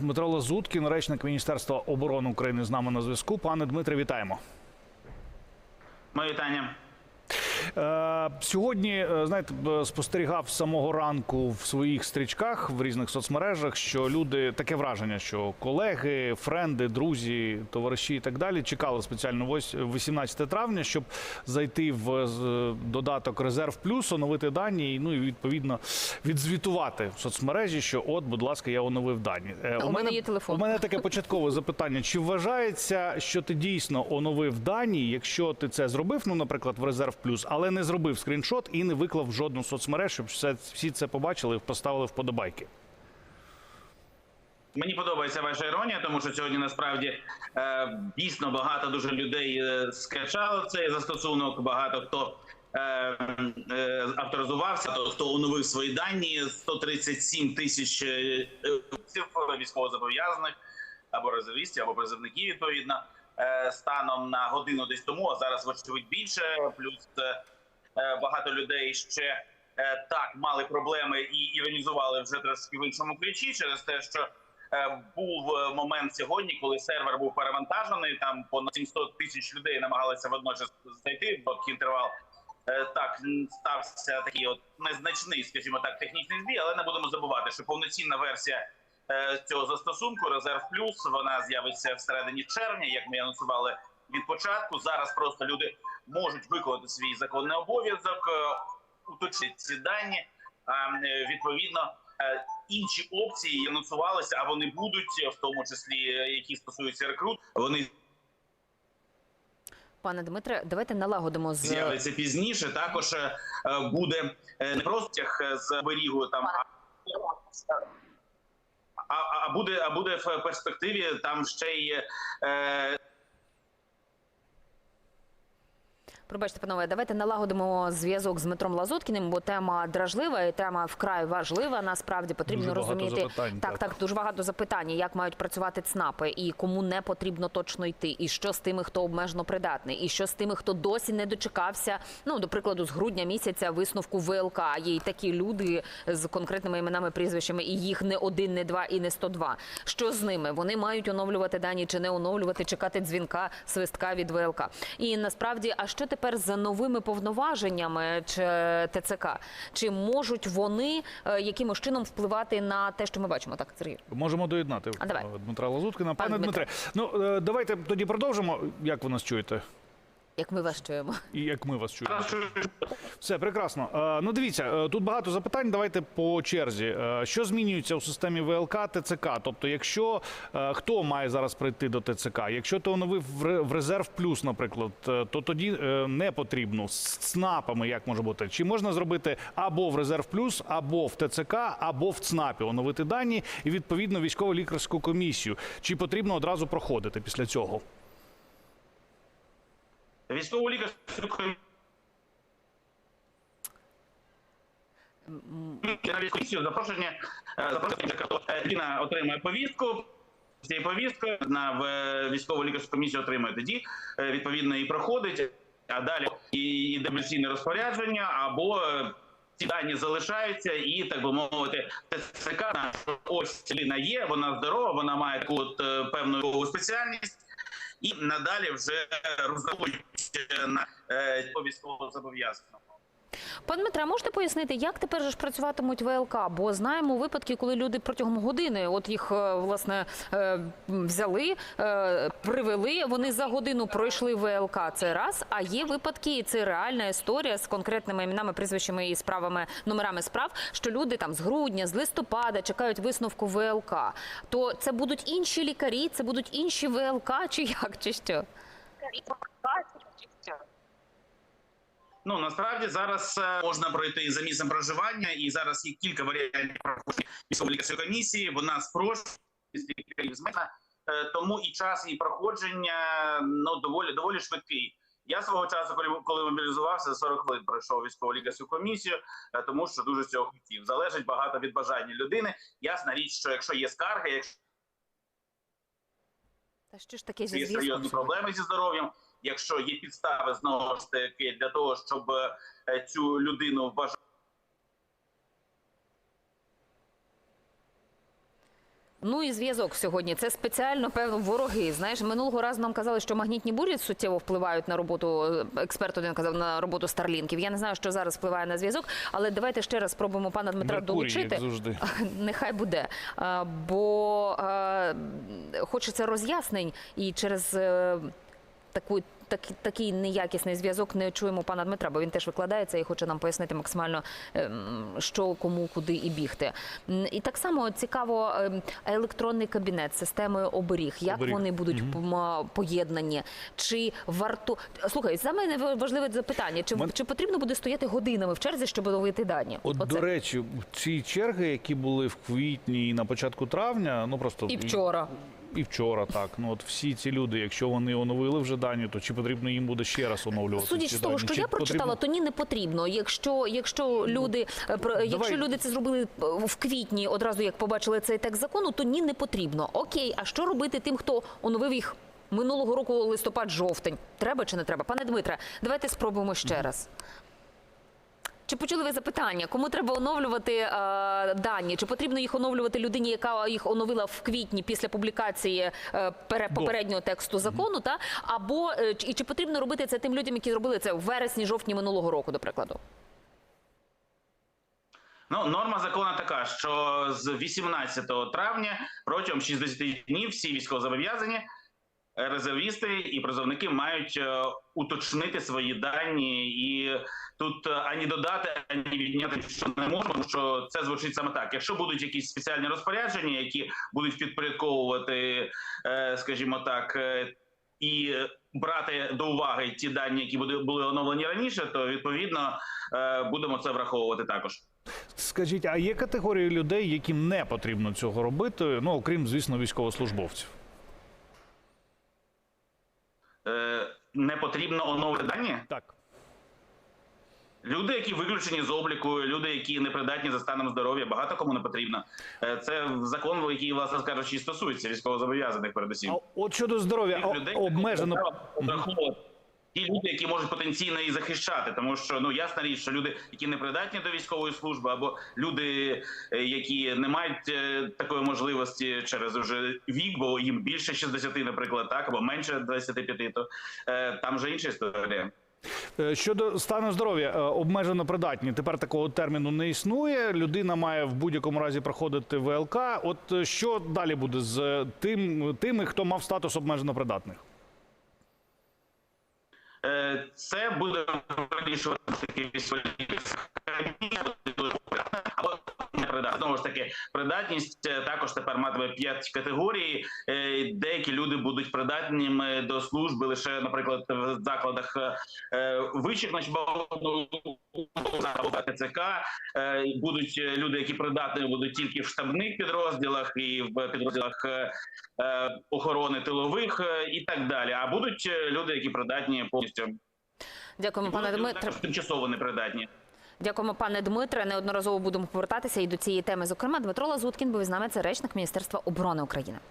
Дмитро Лазуткін, речник Міністерства оборони України, з нами на зв'язку. Пане Дмитре, вітаємо. Моє вітання. Е, сьогодні, е, знаєте, спостерігав з самого ранку в своїх стрічках в різних соцмережах, що люди таке враження, що колеги, френди, друзі, товариші і так далі чекали спеціально вось- 18 травня, щоб зайти в додаток Резерв Плюс, оновити дані, ну і відповідно відзвітувати в соцмережі, що от, будь ласка, я оновив дані. Е, У мене є телефон. У мене таке початкове запитання: чи вважається, що ти дійсно оновив дані, якщо ти це зробив, ну, наприклад, в резерв плюс, але не зробив скріншот і не виклав в жодну соцмереж, щоб все, всі це побачили і поставили вподобайки? Мені подобається ваша іронія, тому що сьогодні насправді е, дійсно багато дуже людей е, скачало цей застосунок. Багато хто е, е, авторизувався, то хто оновив свої дані. 137 тисяч е, е, військовозобов'язаних або резервістів, або призовників відповідно станом на годину десь тому. А зараз вочевидь більше. Плюс е, е, багато людей ще. е, Так, мали проблеми і іронізували вже трошки в іншому ключі через те, що Е, був е, момент сьогодні, коли сервер був перевантажений. Там понад 700 тисяч людей намагалися водночас знайти короткий інтервал. Е, Так стався такий от незначний, скажімо так, технічний збій, але не будемо забувати, що повноцінна версія е, цього застосунку Резерв Плюс вона з'явиться всередині червня, як ми анонсували від початку. Зараз просто люди можуть виконати свій законний обов'язок, е, уточнити ці дані. Е, відповідно е, інші опції анонсувалися, а вони будуть, в тому числі е, які стосуються рекрут. Вони Пане Дмитре, давайте налагодимо з з'являться пізніше. Також е, е, буде е, не просто з оберігу там. а- А, а буде, а буде в перспективі там ще й е, Пробачте, панове, давайте налагодимо зв'язок з Дмитром Лазуткіним, бо тема дражлива і тема вкрай важлива. Насправді потрібно Дуже розуміти запитань, так, так. так, дуже багато запитань, як мають працювати ЦНАПи, і кому не потрібно точно йти, і що з тими, хто обмежено придатний, і що з тими, хто досі не дочекався. Ну до прикладу, з грудня місяця висновку ВЛК. Є й такі люди з конкретними іменами, прізвищами, і їх не один, не два і не 102. Що з ними? Вони мають оновлювати дані чи не оновлювати, чекати дзвінка, свистка від ВЛК. І насправді, а що тепер за новими повноваженнями чи ТЦК? Чи можуть вони е, якимось чином впливати на те, що ми бачимо? Так, Сергій. Можемо доєднати давай. е, Дмитра Лазуткина. Пане Пане Дмитре, ну е, давайте тоді продовжимо. Як ви нас чуєте? Як ми вас чуємо? І як ми вас чуємо? Все прекрасно. Е, Ну дивіться, е, тут багато запитань. Давайте по черзі. Е, Що змінюється у системі ВЛК ТЦК? Тобто, якщо е, хто має зараз прийти до ТЦК, якщо ти оновив в резерв плюс, наприклад, е, то тоді е, не потрібно з ЦНАПами, як може бути. Чи можна зробити або в резерв плюс, або в ТЦК, або в ЦНАПі оновити дані і відповідно військово-лікарську комісію? Чи потрібно одразу проходити після цього? Військову лікар на військову запрошення е, запрошення хто отримує повістку. з Цією повісткою на е, військову лікарську комісію отримує тоді е, відповідно і проходить. А далі і йде міліційне розпорядження, або е, ці дані залишаються, і так би мовити, на ось людина є, вона здорова, вона має таку от е, певну спеціальність, і надалі вже розраховують на е, військового зобов'язаного. Пане Дмитре, можете пояснити, як тепер же ж працюватимуть ВЛК? Бо знаємо випадки, коли люди протягом години, от їх е, власне е, взяли, привели. Вони за годину пройшли ВЛК. Це раз. А є випадки, і це реальна історія з конкретними іменами, прізвищами і справами, номерами справ, що люди там з грудня, з листопада чекають висновку ВЛК. То це будуть інші лікарі, це будуть інші ВЛК, чи як, чи що? Ну насправді зараз е, можна пройти за місцем проживання, і зараз є кілька варіантів проходження військово-лікарської комісії. Вона спрощує зменшена, Е, тому і час її проходження ну доволі доволі швидкий. Я свого часу, коли, коли мобілізувався, за 40 хвилин пройшов військово-лікарську комісію, е, тому що дуже цього хотів. Залежить багато від бажання людини. Ясна річ, що якщо є скарги, якщо Та що ж таке зі є серйозні проблеми зі здоров'ям. Якщо є підстави знову ж таки для того, щоб е, цю людину вважати Ну і зв'язок сьогодні. Це спеціально певно вороги. Знаєш, минулого разу нам казали, що магнітні бурі суттєво впливають на роботу. е, Експерт один казав на роботу старлінків. Я не знаю, що зараз впливає на зв'язок, але давайте ще раз спробуємо пана Дмитра Меркурій, долучити. як завжди. Нехай буде. Бо е, хочеться роз'яснень і через таку. Так, такий неякісний зв'язок не чуємо пана Дмитра, бо він теж викладається і хоче нам пояснити максимально, ем, що кому, куди і бігти. І так само цікаво ем, електронний кабінет системою оберіг. Як Оберіг. вони будуть м, поєднані? Чи варто слухай, саме не важливе запитання: чи, Мен- чи потрібно буде стояти годинами в черзі, щоб оновити дані? От, Оце. до речі, ці черги, які були в квітні і на початку травня, ну просто і вчора. І вчора, так. Ну от всі ці люди, якщо вони оновили вже дані, то чи потрібно їм буде ще раз оновлювати? Судячи з того, що Чи я прочитала, потрібно- то ні, не потрібно. Якщо, якщо люди е, про- якщо люди це зробили е, в квітні, одразу як побачили цей текст закону, то ні, не потрібно. Окей, а що робити тим, хто оновив їх минулого року листопад-жовтень? Треба чи не треба? Пане Дмитре, давайте спробуємо ще раз. Чи почули ви запитання? Кому треба оновлювати е, дані? Чи потрібно їх оновлювати людині, яка їх оновила в квітні після публікації е, пере, попереднього тексту закону? Та або е, чи- і чи потрібно робити це тим людям, які зробили це в вересні, жовтні минулого року, до прикладу? Ну, норма закону така, що з 18 травня протягом 60 днів всі військовозобов'язані резервісти і призовники мають е, уточнити свої дані, і тут е, ані додати, ані відняти що не можна, тому що це звучить саме так. Якщо будуть якісь спеціальні розпорядження, які будуть підпорядковувати, е, скажімо так. е, І брати до уваги ті дані, які були оновлені раніше, то відповідно будемо це враховувати також. Скажіть, а є категорії людей, яким не потрібно цього робити? Ну окрім, звісно, військовослужбовців. Е, не потрібно оновити дані. Так. Люди, які виключені з обліку, люди, які непридатні за станом здоров'я, багато кому не потрібно. Е, Це закон, який, власне кажучи, і стосується військовозобов'язаних передусім. А от щодо здоров'я, обмежено. Ті люди, які можуть потенційно і захищати, тому що ну ясна річ, що люди, які не придатні до військової служби, або люди, е, які не мають е, такої можливості через уже вік, бо їм більше 60, наприклад, так або менше 25, то там вже інша історія. Е, Щодо стану здоров'я, е, обмежено придатні. Тепер такого терміну не існує. Людина має в будь-якому разі проходити ВЛК. От е, що далі буде з тим, тими, хто мав статус обмежено придатних? Це буде вирішувати такі або Знову ж таки, придатність е, також тепер матиме 5 категорій. Е, Деякі люди будуть придатніми до служби лише, наприклад, в закладах е, вищих начбового ТЦК. Будуть люди, які придатні будуть тільки в штабних підрозділах і в підрозділах охорони тилових і так далі. А будуть люди, які придатні повністю Дякуємо, пане Дмитре. тимчасово непридатні. Дякуємо, пане Дмитре. Неодноразово будемо повертатися і до цієї теми. Зокрема, Дмитро Лазуткін був з нами. Це речник Міністерства оборони України.